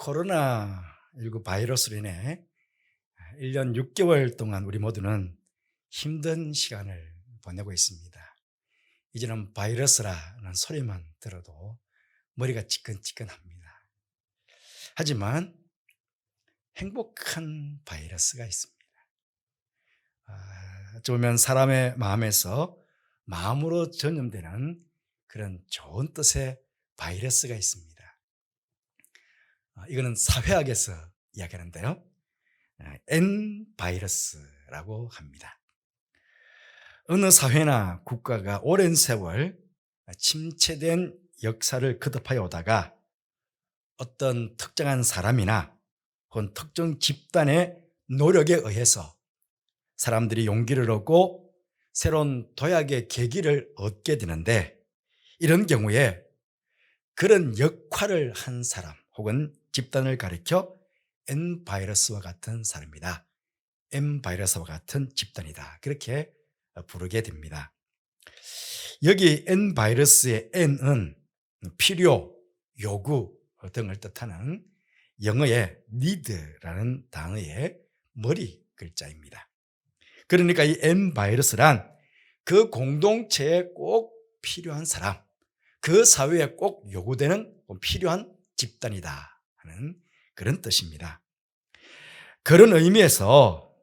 코로나19 바이러스로 인해 1년 6개월 동안 우리 모두는 힘든 시간을 보내고 있습니다. 이제는 바이러스라는 소리만 들어도 머리가 지끈지끈합니다. 하지만 행복한 바이러스가 있습니다. 아, 어찌 보면 사람의 마음에서 마음으로 전염되는 그런 좋은 뜻의 바이러스가 있습니다. 아, 이거는 사회학에서 이야기하는데요. 아, N 바이러스라고 합니다. 어느 사회나 국가가 오랜 세월 침체된 역사를 거듭하여 오다가 어떤 특정한 사람이나 혹은 특정 집단의 노력에 의해서 사람들이 용기를 얻고 새로운 도약의 계기를 얻게 되는데 이런 경우에 그런 역할을 한 사람 혹은 집단을 가리켜 N 바이러스와 같은 사람이다. M 바이러스와 같은 집단이다. 그렇게 부르게 됩니다. 여기 N 바이러스의 N은 필요, 요구 등을 뜻하는 영어의 need라는 단어의 머리 글자입니다. 그러니까 이 N 바이러스란 그 공동체에 꼭 필요한 사람, 그 사회에 꼭 요구되는 필요한 집단이다 하는 그런 뜻입니다. 그런 의미에서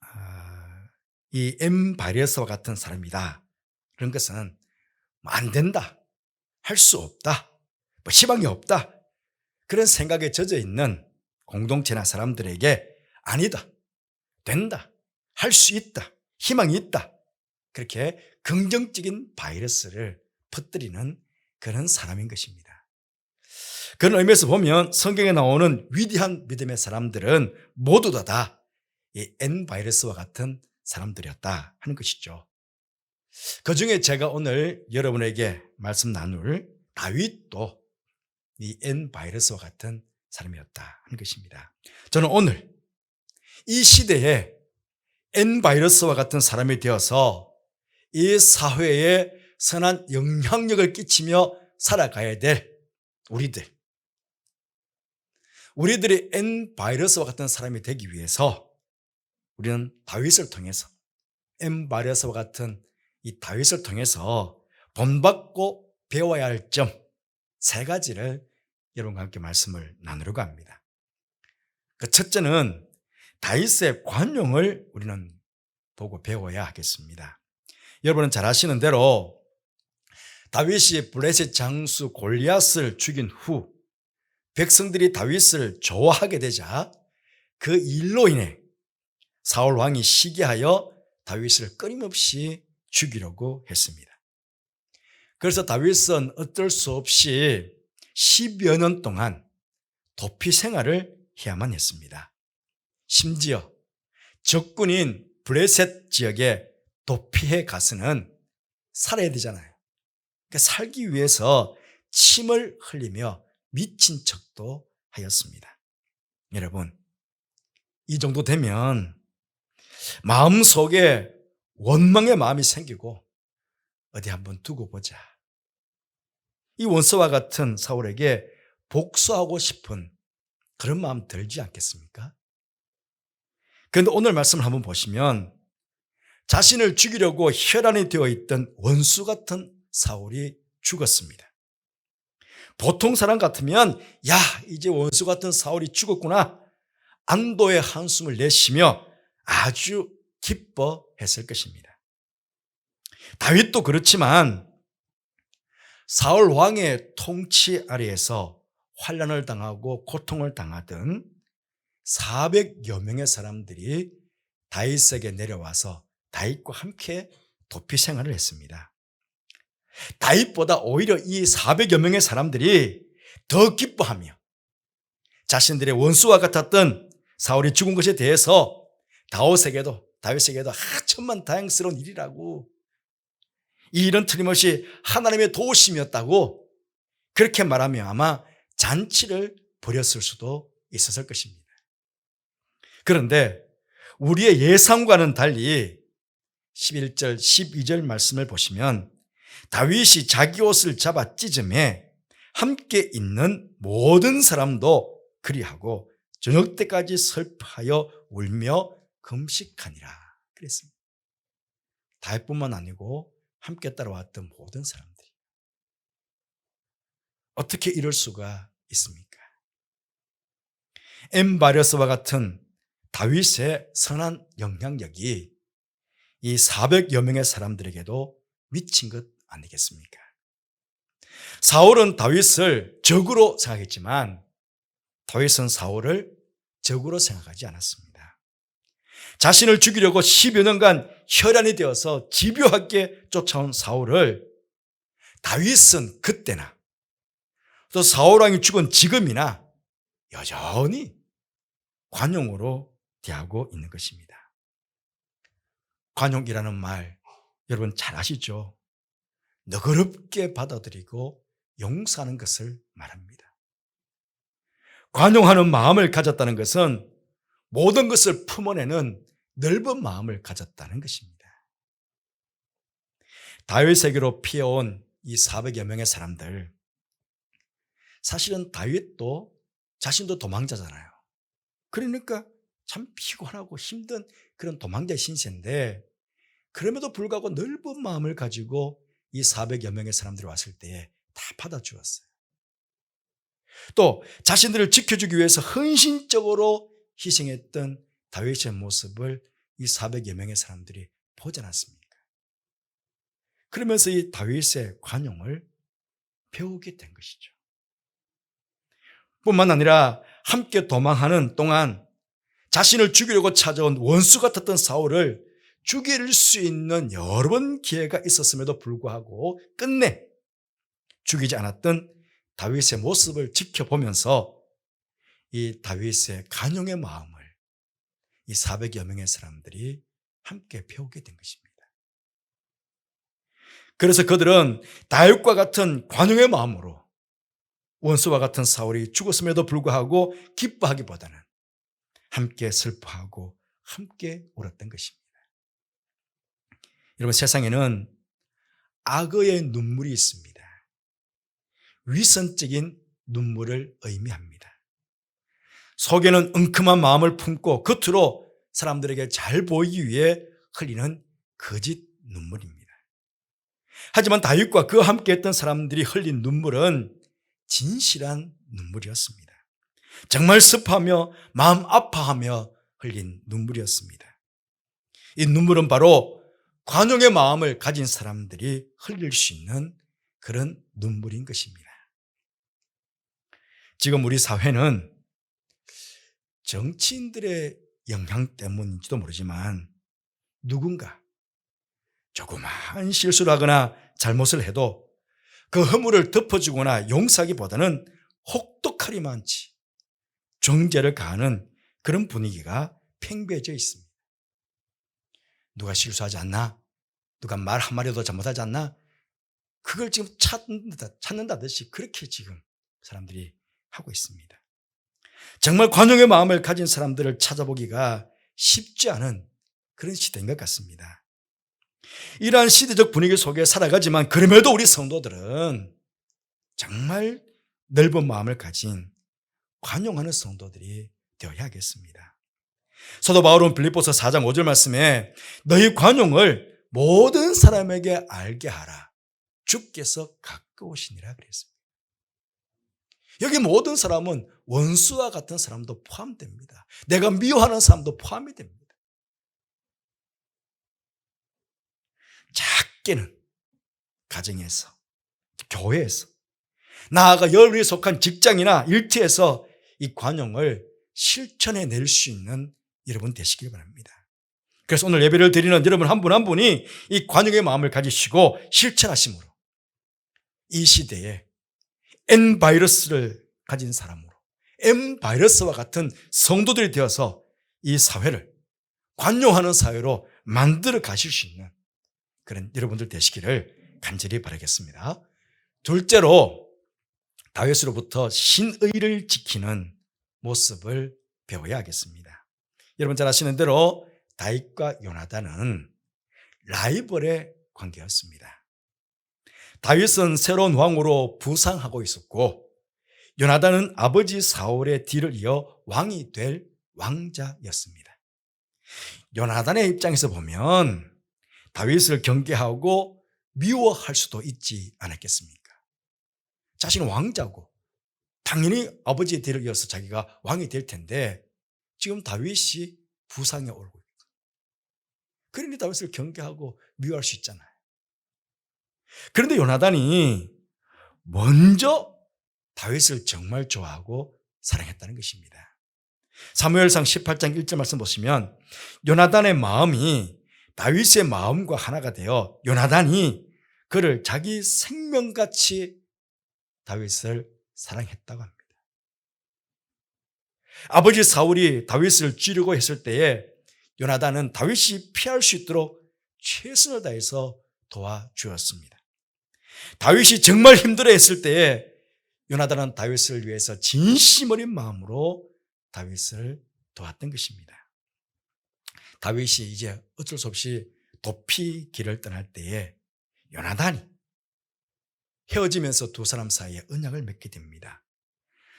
아, 이 M 바이러스와 같은 사람이다. 그런 것은 뭐안 된다. 할 수 없다. 뭐 희망이 없다. 그런 생각에 젖어 있는 공동체나 사람들에게 아니다. 된다. 할 수 있다. 희망이 있다. 그렇게 긍정적인 바이러스를 퍼뜨리는 그런 사람인 것입니다. 그런 의미에서 보면 성경에 나오는 위대한 믿음의 사람들은 모두 다이 N 바이러스와 같은 사람들이었다 하는 것이죠. 그 중에 제가 오늘 여러분에게 말씀 나눌 다윗도 이 N 바이러스와 같은 사람이었다 하는 것입니다. 저는 오늘 이 시대에 N 바이러스와 같은 사람이 되어서 이 사회에 선한 영향력을 끼치며 살아가야 될 우리들. 우리들이 N 바이러스와 같은 사람이 되기 위해서 우리는 다윗을 통해서 N 바이러스와 같은 이 다윗을 통해서 본받고 배워야 할 점 세 가지를 여러분과 함께 말씀을 나누려고 합니다. 그 첫째는 다윗의 관용을 우리는 보고 배워야 하겠습니다. 여러분은 잘 아시는 대로 다윗이 블레셋 장수 골리앗을 죽인 후 백성들이 다윗을 좋아하게 되자 그 일로 인해 사울 왕이 시기하여 다윗을 끊임없이 죽이려고 했습니다. 그래서 다윗은 어쩔 수 없이 10여 년 동안 도피 생활을 해야만 했습니다. 심지어 적군인 브레셋 지역에 도피해 가서는 살아야 되잖아요. 그러니까 살기 위해서 침을 흘리며 미친 척도 하였습니다. 여러분, 이 정도 되면 마음 속에 원망의 마음이 생기고 어디 한번 두고 보자. 이 원수와 같은 사울에게 복수하고 싶은 그런 마음 들지 않겠습니까? 그런데 오늘 말씀을 한번 보시면 자신을 죽이려고 혈안이 되어 있던 원수 같은 사울이 죽었습니다. 보통 사람 같으면 야 이제 원수 같은 사울이 죽었구나 안도의 한숨을 내쉬며 아주 기뻐했을 것입니다. 다윗도 그렇지만 사울 왕의 통치 아래에서 환란을 당하고 고통을 당하던 400여 명의 사람들이 다윗에게 내려와서 다윗과 함께 도피 생활을 했습니다. 다윗보다 오히려 이 400여 명의 사람들이 더 기뻐하며 자신들의 원수와 같았던 사울이 죽은 것에 대해서 다윗에게도 다윗에게도 아 천만 다행스러운 일이라고 이 일은 틀림없이 하나님의 도우심이었다고 그렇게 말하며 아마 잔치를 벌였을 수도 있었을 것입니다. 그런데 우리의 예상과는 달리 11절, 12절 말씀을 보시면 다윗이 자기 옷을 잡아 찢음에 함께 있는 모든 사람도 그리하고 저녁 때까지 슬퍼하여 울며 금식하니라 그랬습니다. 다윗뿐만 아니고 함께 따라왔던 모든 사람들이 어떻게 이럴 수가 있습니까? 엠바레스와 같은 다윗의 선한 영향력이 이 400여 명의 사람들에게도 미친 것 아니겠습니까? 사울은 다윗을 적으로 생각했지만 다윗은 사울을 적으로 생각하지 않았습니다. 자신을 죽이려고 10여 년간 혈안이 되어서 집요하게 쫓아온 사울을 다윗은 그때나 또 사울왕이 죽은 지금이나 여전히 관용으로 대하고 있는 것입니다. 관용이라는 말 여러분 잘 아시죠? 너그럽게 받아들이고 용서하는 것을 말합니다. 관용하는 마음을 가졌다는 것은 모든 것을 품어내는 넓은 마음을 가졌다는 것입니다. 다윗에게로 피어온 이 400여 명의 사람들 사실은 다윗도 자신도 도망자잖아요. 그러니까 참 피곤하고 힘든 그런 도망자 신세인데 그럼에도 불구하고 넓은 마음을 가지고 이 400여 명의 사람들이 왔을 때에 다 받아주었어요. 또 자신들을 지켜주기 위해서 헌신적으로 희생했던 다윗의 모습을 이 400여 명의 사람들이 보지 않았습니까? 그러면서 이 다윗의 관용을 배우게 된 것이죠. 뿐만 아니라 함께 도망하는 동안 자신을 죽이려고 찾아온 원수 같았던 사울을 죽일 수 있는 여러 번 기회가 있었음에도 불구하고 끝내 죽이지 않았던 다윗의 모습을 지켜보면서 이 다윗의 간용의 마음을 이 400여 명의 사람들이 함께 배우게 된 것입니다. 그래서 그들은 다윗과 같은 관용의 마음으로 원수와 같은 사울이 죽었음에도 불구하고 기뻐하기보다는 함께 슬퍼하고 함께 울었던 것입니다. 여러분 세상에는 악어의 눈물이 있습니다. 위선적인 눈물을 의미합니다. 속에는 엉큼한 마음을 품고 겉으로 사람들에게 잘 보이기 위해 흘리는 거짓 눈물입니다. 하지만 다윗과 그와 함께했던 사람들이 흘린 눈물은 진실한 눈물이었습니다. 정말 습하며 마음 아파하며 흘린 눈물이었습니다. 이 눈물은 바로 관용의 마음을 가진 사람들이 흘릴 수 있는 그런 눈물인 것입니다. 지금 우리 사회는 정치인들의 영향 때문인지도 모르지만 누군가 조그마한 실수를 하거나 잘못을 해도 그 허물을 덮어주거나 용서하기보다는 혹독하리 많지 정죄를 가하는 그런 분위기가 팽배해져 있습니다. 누가 실수하지 않나? 누가 말 한마디도 잘못하지 않나? 그걸 지금 찾는다, 찾는다듯이 그렇게 지금 사람들이 하고 있습니다. 정말 관용의 마음을 가진 사람들을 찾아보기가 쉽지 않은 그런 시대인 것 같습니다. 이러한 시대적 분위기 속에 살아가지만 그럼에도 우리 성도들은 정말 넓은 마음을 가진 관용하는 성도들이 되어야겠습니다. 사도 바울은 빌립보서 4장 5절 말씀에 너희 관용을 모든 사람에게 알게 하라. 주께서 가까우시니라 그랬습니다. 여기 모든 사람은 원수와 같은 사람도 포함됩니다. 내가 미워하는 사람도 포함이 됩니다. 작게는 가정에서, 교회에서, 나아가 열의에 속한 직장이나 일터에서 이 관용을 실천해 낼 수 있는 여러분 되시길 바랍니다. 그래서 오늘 예배를 드리는 여러분 한 분한 한 분이 이 관용의 마음을 가지시고 실천하심으로 이 시대에 N 바이러스를 가진 사람으로 M 바이러스와 같은 성도들이 되어서 이 사회를 관용하는 사회로 만들어 가실 수 있는 그런 여러분들 되시기를 간절히 바라겠습니다. 둘째로 다윗으로부터 신의를 지키는 모습을 배워야 하겠습니다. 여러분 잘 아시는 대로 다윗과 요나단은 라이벌의 관계였습니다. 다윗은 새로운 왕으로 부상하고 있었고 요나단은 아버지 사울의 뒤를 이어 왕이 될 왕자였습니다. 요나단의 입장에서 보면 다윗을 경계하고 미워할 수도 있지 않았겠습니까? 자신은 왕자고 당연히 아버지의 뒤를 이어서 자기가 왕이 될 텐데 지금 다윗이 부상에 오르고 있고 그러니 다윗을 경계하고 미워할 수 있잖아요. 그런데 요나단이 먼저 다윗을 정말 좋아하고 사랑했다는 것입니다. 사무엘상 18장 1절 말씀 보시면 요나단의 마음이 다윗의 마음과 하나가 되어 요나단이 그를 자기 생명같이 다윗을 사랑했다고 합니다. 아버지 사울이 다윗을 찌르고 했을 때에 요나단은 다윗이 피할 수 있도록 최선을 다해서 도와주었습니다. 다윗이 정말 힘들어 했을 때에 요나단은 다윗을 위해서 진심 어린 마음으로 다윗을 도왔던 것입니다. 다윗이 이제 어쩔 수 없이 도피 길을 떠날 때에 요나단이 헤어지면서 두 사람 사이에 언약을 맺게 됩니다.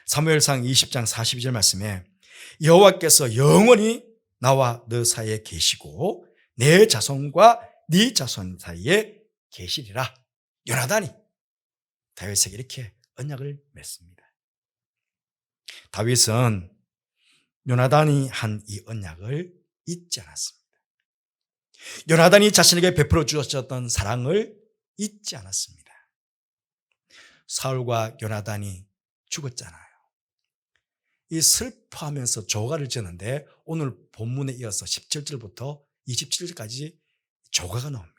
사무엘상 20장 42절 말씀에 여호와께서 영원히 나와 너 사이에 계시고 내 자손과 네 자손 사이에 계시리라. 요나단이 다윗에게 이렇게 언약을 맺습니다. 다윗은 요나단이 한 이 언약을 잊지 않았습니다. 요나단이 자신에게 베풀어 주었던 사랑을 잊지 않았습니다. 사울과 요나단이 죽었잖아요. 이 슬퍼하면서 조가를 지는데 오늘 본문에 이어서 17절부터 27절까지 조가가 나옵니다.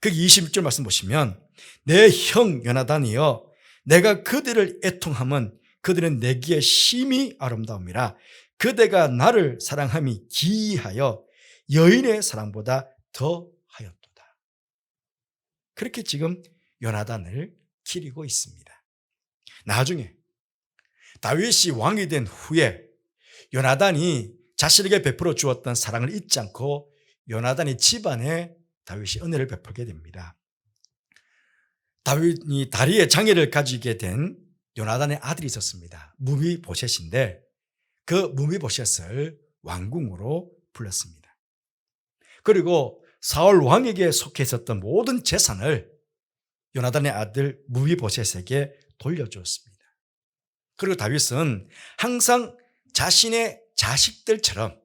그 21절 말씀 보시면 내형 요나단이여 내가 그들을 애통함은 그들은 내기에 심히 아름다움이라 그대가 나를 사랑함이 기이하여 여인의 사랑보다 더 하였도다. 그렇게 지금 요나단을 기리고 있습니다. 나중에 다윗이 왕이 된 후에 요나단이 자신에게 베풀어 주었던 사랑을 잊지 않고 요나단이 집안에 다윗이 은혜를 베풀게 됩니다. 다윗이 다리에 장애를 가지게 된 요나단의 아들이 있었습니다. 무비보셋인데 그 무비보셋을 왕궁으로 불렀습니다. 그리고 사울 왕에게 속해 있었던 모든 재산을 요나단의 아들 무비보셋에게 돌려주었습니다. 그리고 다윗은 항상 자신의 자식들처럼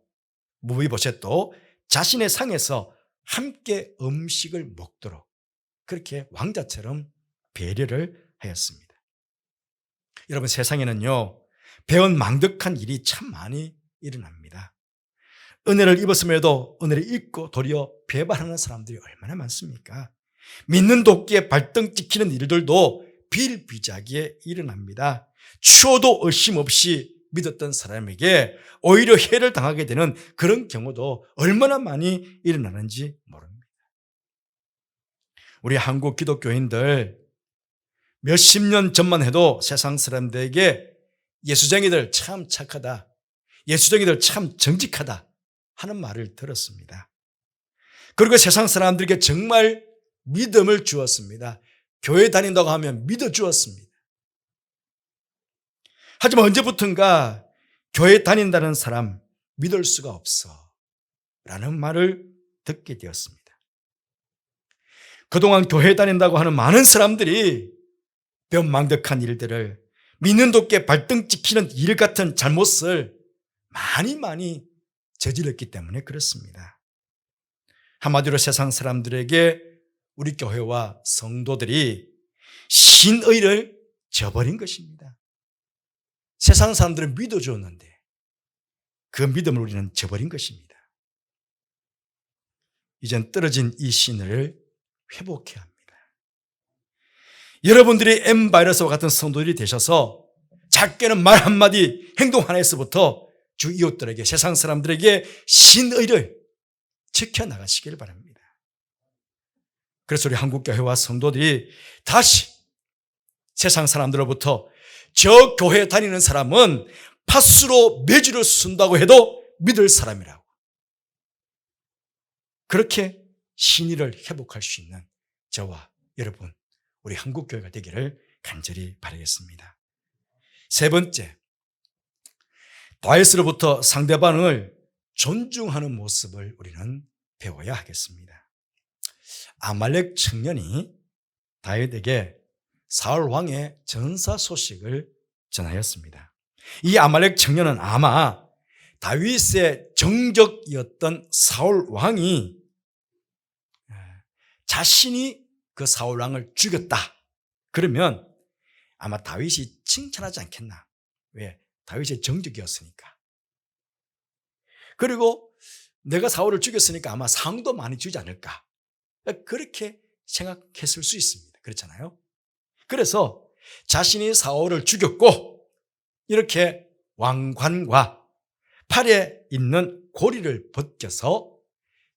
무비보셋도 자신의 상에서 함께 음식을 먹도록 그렇게 왕자처럼 배려를 하였습니다. 여러분 세상에는요 배운 망덕한 일이 참 많이 일어납니다. 은혜를 입었음에도 은혜를 잊고 도리어 배반하는 사람들이 얼마나 많습니까? 믿는 도끼에 발등 찍히는 일들도 빌비자기에 일어납니다. 추워도 의심 없이 믿었던 사람에게 오히려 해를 당하게 되는 그런 경우도 얼마나 많이 일어나는지 모릅니다. 우리 한국 기독교인들 몇십 년 전만 해도 세상 사람들에게 예수쟁이들 참 착하다. 예수쟁이들 참 정직하다. 하는 말을 들었습니다. 그리고 세상 사람들에게 정말 믿음을 주었습니다. 교회 다닌다고 하면 믿어 주었습니다. 하지만 언제부턴가 교회 다닌다는 사람 믿을 수가 없어. 라는 말을 듣게 되었습니다. 그동안 교회 다닌다고 하는 많은 사람들이 변망덕한 일들을 믿는 돕게 발등 찍히는 일 같은 잘못을 많이 많이 저질렀기 때문에 그렇습니다. 한마디로 세상 사람들에게 우리 교회와 성도들이 신의를 저버린 것입니다. 세상 사람들은 믿어주었는데 그 믿음을 우리는 저버린 것입니다. 이젠 떨어진 이 신을 회복해야 합니다. 여러분들이 M바이러스와 같은 성도들이 되셔서 작게는 말 한마디 행동 하나에서부터 주 이웃들에게 세상 사람들에게 신의를 지켜나가시길 바랍니다. 그래서 우리 한국교회와 성도들이 다시 세상 사람들로부터 저 교회 다니는 사람은 파수로 매주를 쓴다고 해도 믿을 사람이라고. 그렇게 신의를 회복할 수 있는 저와 여러분 우리 한국 교회가 되기를 간절히 바라겠습니다. 세 번째, 다윗으로부터 상대방을 존중하는 모습을 우리는 배워야 하겠습니다. 아말렉 청년이 다윗에게 사울 왕의 전사 소식을 전하였습니다. 이 아말렉 청년은 아마 다윗의 정적이었던 사울 왕이 자신이 그 사울 왕을 죽였다. 그러면 아마 다윗이 칭찬하지 않겠나. 왜? 다윗의 정적이었으니까. 그리고 내가 사울을 죽였으니까 아마 상도 많이 주지 않을까. 그렇게 생각했을 수 있습니다. 그렇잖아요. 그래서 자신이 사울을 죽였고 이렇게 왕관과 팔에 있는 고리를 벗겨서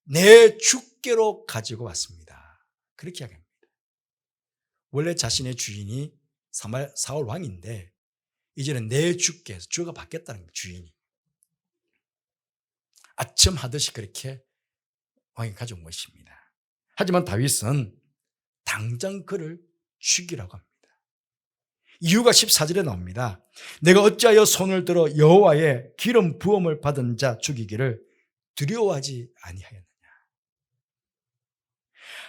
내 주께로 가지고 왔습니다. 그렇게 이야기합니다. 원래 자신의 주인이 사울 왕인데 이제는 내 주께 주가 바뀌었다는 주인이. 아첨 하듯이 그렇게 왕이 가져온 것입니다. 하지만 다윗은 당장 그를 죽이라고 합니다. 이유가 14절에 나옵니다. 내가 어찌하여 손을 들어 여호와의 기름 부음을 받은 자 죽이기를 두려워하지 아니하였느냐.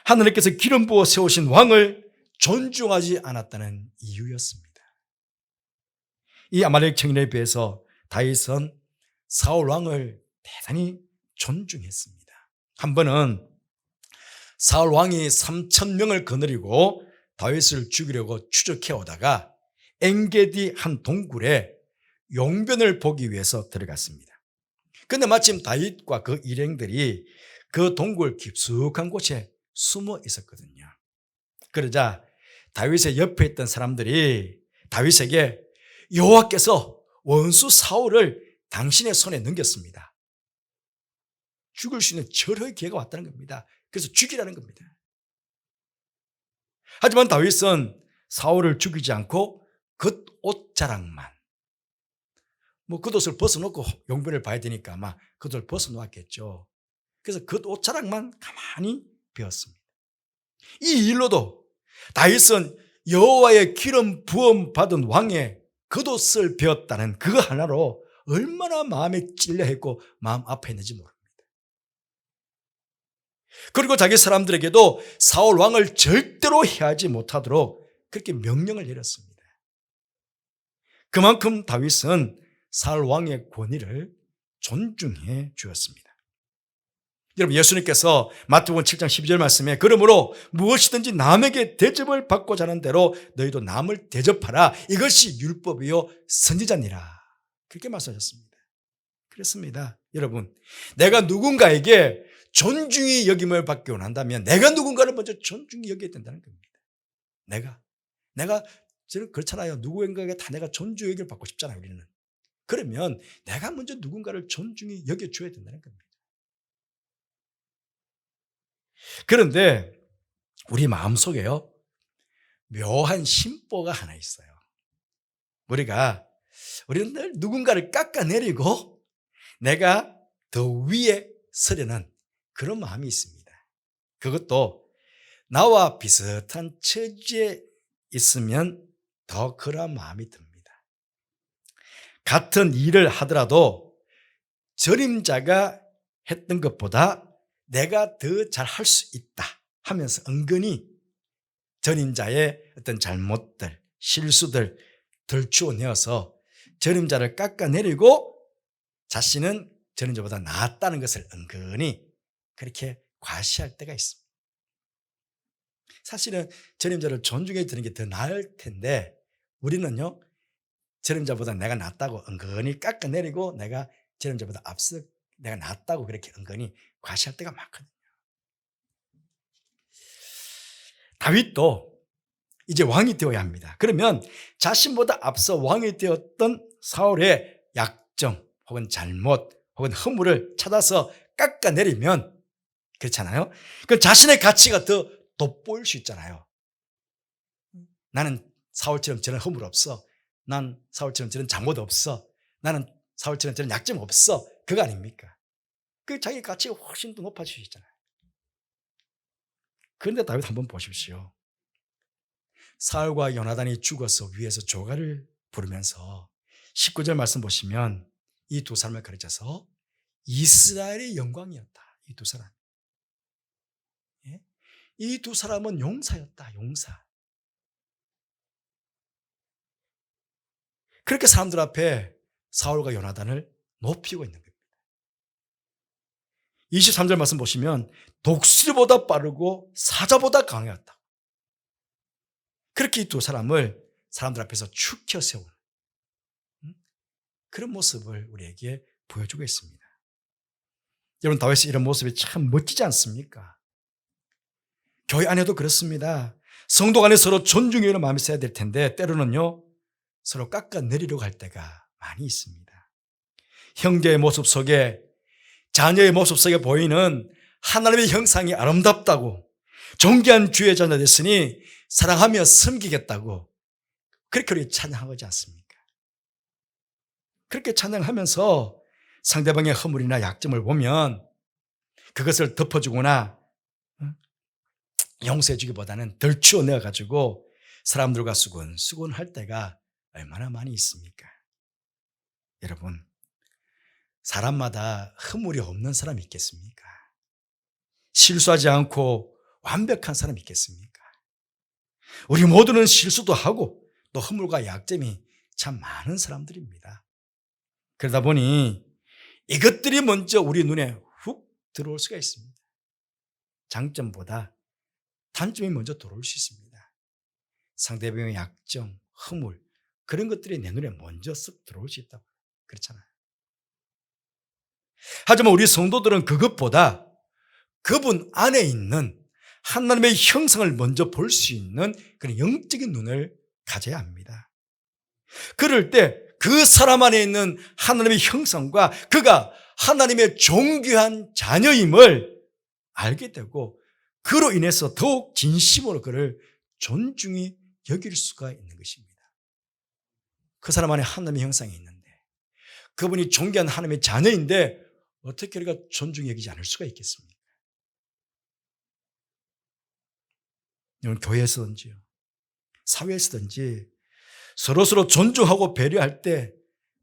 하나님께서 기름 부어 세우신 왕을 존중하지 않았다는 이유였습니다. 이 아말렉 청년에 비해서 다윗은 사울 왕을 대단히 존중했습니다. 한 번은 사울 왕이 3천 명을 거느리고 다윗을 죽이려고 추적해 오다가 엔게디 한 동굴에 용변을 보기 위해서 들어갔습니다. 근데 마침 다윗과 그 일행들이 그 동굴 깊숙한 곳에 숨어 있었거든요. 그러자 다윗의 옆에 있던 사람들이 다윗에게 여호와께서 원수 사울을 당신의 손에 넘겼습니다. 죽을 수 있는 절호의 기회가 왔다는 겁니다. 그래서 죽이라는 겁니다. 하지만 다윗은 사울을 죽이지 않고 겉옷 자락만 뭐 겉옷을 벗어놓고 용변을 봐야 되니까 아마 겉옷을 벗어놓았겠죠. 그래서 겉옷 자락만 가만히 배웠습니다. 이 일로도 다윗은 여호와의 기름 부음 받은 왕의 겉옷을 배웠다는 그거 하나로 얼마나 마음에 찔려했고 마음 아파했는지 모릅니다. 그리고 자기 사람들에게도 사울 왕을 절대로 해하지 못하도록 그렇게 명령을 내렸습니다. 그만큼 다윗은 사울 왕의 권위를 존중해 주었습니다. 여러분 예수님께서 마태복음 7장 12절 말씀에 그러므로 무엇이든지 남에게 대접을 받고자 하는 대로 너희도 남을 대접하라 이것이 율법이요 선지자니라 그렇게 말씀하셨습니다. 그렇습니다. 여러분 내가 누군가에게 존중이 여김을 받기 원한다면 내가 누군가를 먼저 존중이 여겨야 된다는 겁니다. 내가 내가 저는 그렇잖아요. 누구인가에게 다 내가 존중 여기를 받고 싶잖아요. 우리는 그러면 내가 먼저 누군가를 존중히 여겨줘야 된다는 겁니다. 그런데 우리 마음속에요. 묘한 심보가 하나 있어요. 우리가 우리는 늘 누군가를 깎아내리고 내가 더 위에 서려는 그런 마음이 있습니다. 그것도 나와 비슷한 처지에 있으면 더 그런 마음이 듭니다. 같은 일을 하더라도 저림자가 했던 것보다 내가 더 잘 할 수 있다 하면서 은근히 전임자의 어떤 잘못들, 실수들 덜추어내어서 전임자를 깎아내리고 자신은 전임자보다 낫다는 것을 은근히 그렇게 과시할 때가 있습니다. 사실은 전임자를 존중해 주는 게 더 나을 텐데 우리는요 전임자보다 내가 낫다고 은근히 깎아내리고 내가 전임자보다 앞서 내가 낫다고 그렇게 은근히 과시할 때가 많거든요. 다윗도 이제 왕이 되어야 합니다. 그러면 자신보다 앞서 왕이 되었던 사울의 약점 혹은 잘못 혹은 허물을 찾아서 깎아내리면 그렇잖아요. 그 자신의 가치가 더 돋보일 수 있잖아요. 나는 사울처럼 저런 허물 없어. 난 사울처럼 저런 잘못 없어. 나는 사울처럼 저런 약점 없어. 그거 아닙니까? 그 자기 가치가 훨씬 더 높아지시잖아요. 그런데 다윗 한번 보십시오. 사울과 요나단이 죽어서 위에서 조가를 부르면서 19절 말씀 보시면 이 두 사람을 가르쳐서 이스라엘의 영광이었다. 이 두 사람. 예? 이두 사람은 용사였다. 용사. 그렇게 사람들 앞에 사울과 요나단을 높이고 있는 겁니다. 23절 말씀 보시면 독수리보다 빠르고 사자보다 강했다. 그렇게 이 두 사람을 사람들 앞에서 축혀 세우는 그런 모습을 우리에게 보여주고 있습니다. 여러분 다윗의 이런 모습이 참 멋지지 않습니까? 교회 안에도 그렇습니다. 성도 간에 서로 존중해야 마음이 있어야 될 텐데 때로는요 서로 깎아내리려고 할 때가 많이 있습니다. 형제의 모습 속에 자녀의 모습 속에 보이는 하나님의 형상이 아름답다고 존귀한 주의 자녀 됐으니 사랑하며 섬기겠다고 그렇게 우리 찬양하지 않습니까? 그렇게 찬양하면서 상대방의 허물이나 약점을 보면 그것을 덮어주거나 용서해주기보다는 덜 치워내어가지고 사람들과 수근수근할 때가 얼마나 많이 있습니까? 여러분, 사람마다 허물이 없는 사람이 있겠습니까? 실수하지 않고 완벽한 사람이 있겠습니까? 우리 모두는 실수도 하고 또 허물과 약점이 참 많은 사람들입니다. 그러다 보니 이것들이 먼저 우리 눈에 훅 들어올 수가 있습니다. 장점보다 단점이 먼저 들어올 수 있습니다. 상대방의 약점, 허물, 그런 것들이 내 눈에 먼저 쓱 들어올 수 있다고. 그렇잖아요. 하지만 우리 성도들은 그것보다 그분 안에 있는 하나님의 형상을 먼저 볼 수 있는 그런 영적인 눈을 가져야 합니다. 그럴 때 그 사람 안에 있는 하나님의 형상과 그가 하나님의 존귀한 자녀임을 알게 되고 그로 인해서 더욱 진심으로 그를 존중히 여길 수가 있는 것입니다. 그 사람 안에 하나님의 형상이 있는데 그분이 존귀한 하나님의 자녀인데 어떻게 우리가 존중히 여기지 않을 수가 있겠습니까? 여러분 교회에서든지요 사회에서든지 서로서로 존중하고 배려할 때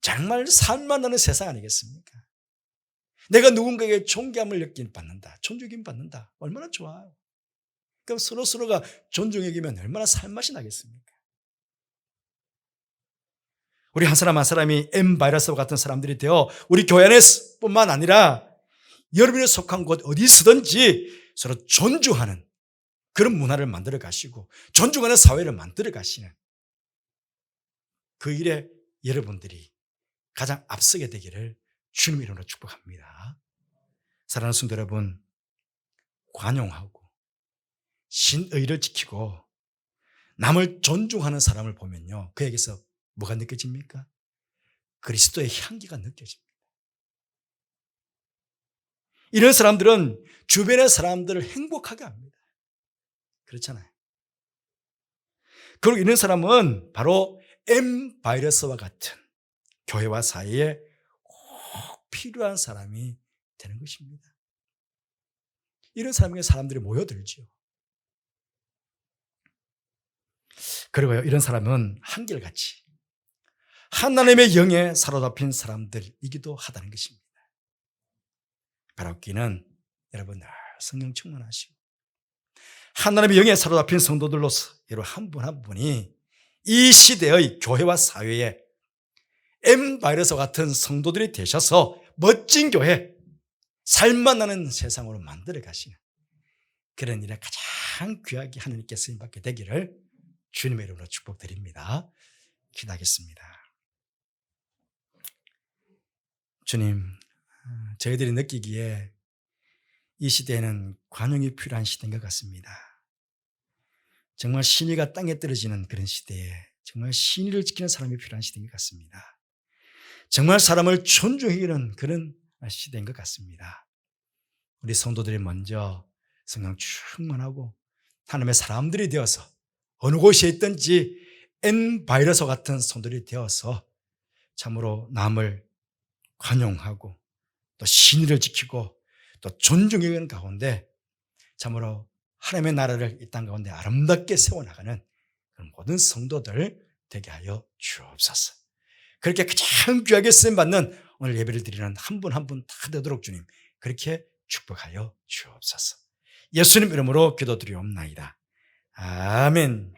정말 살만하는 세상 아니겠습니까? 내가 누군가에게 존경함을 느끼 받는다. 존중임 받는다. 얼마나 좋아요. 그럼 서로 서로가 존중해기면 얼마나 살맛이 나겠습니까? 우리 한 사람 한 사람이 M 바이러스와 같은 사람들이 되어 우리 교회 안에뿐만 아니라 여러분이 속한 곳 어디서든지 서로 존중하는 그런 문화를 만들어 가시고 존중하는 사회를 만들어 가시는 그 일에 여러분들이 가장 앞서게 되기를 주님 이름으로 축복합니다. 사랑하는 성도 여러분, 관용하고 신의를 지키고 남을 존중하는 사람을 보면요. 그에게서 뭐가 느껴집니까? 그리스도의 향기가 느껴집니다. 이런 사람들은 주변의 사람들을 행복하게 합니다. 그렇잖아요. 그리고 이런 사람은 바로 M 바이러스와 같은 교회와 꼭 필요한 사람이 되는 것입니다. 이런 사람에게 사람들이 모여들죠. 그리고요, 이런 사람은 한결같이 하나님의 영에 사로잡힌 사람들이기도 하다는 것입니다. 바라기는 여러분 늘 성령 충만하시고 하나님의 영에 사로잡힌 성도들로서 여러분 한 분 한 분이 이 시대의 교회와 사회에 M 바이러스 같은 성도들이 되셔서 멋진 교회, 살만나는 세상으로 만들어 가시는 그런 일에 가장 귀하게 하나님께 쓰임 받게 되기를 주님의 이름으로 축복드립니다. 기도하겠습니다. 주님, 저희들이 느끼기에 이 시대에는 관용이 필요한 시대인 것 같습니다. 정말 신의가 땅에 떨어지는 그런 시대에 정말 신의를 지키는 사람이 필요한 시대인 것 같습니다. 정말 사람을 존중해 주는 그런 시대인 것 같습니다. 우리 성도들이 먼저 성령 충만하고 하나님의 사람들이 되어서 어느 곳에 있든지 N 바이러스 같은 성도들이 되어서 참으로 남을 관용하고 또 신의를 지키고 또 존중해주는 가운데 참으로 하나님의 나라를 이 땅 가운데 아름답게 세워나가는 모든 성도들 되게 하여 주옵소서. 그렇게 가장 귀하게 쓰임 받는 오늘 예배를 드리는 한 분 한 분 다 되도록 주님 그렇게 축복하여 주옵소서. 예수님 이름으로 기도드리옵나이다. 아멘.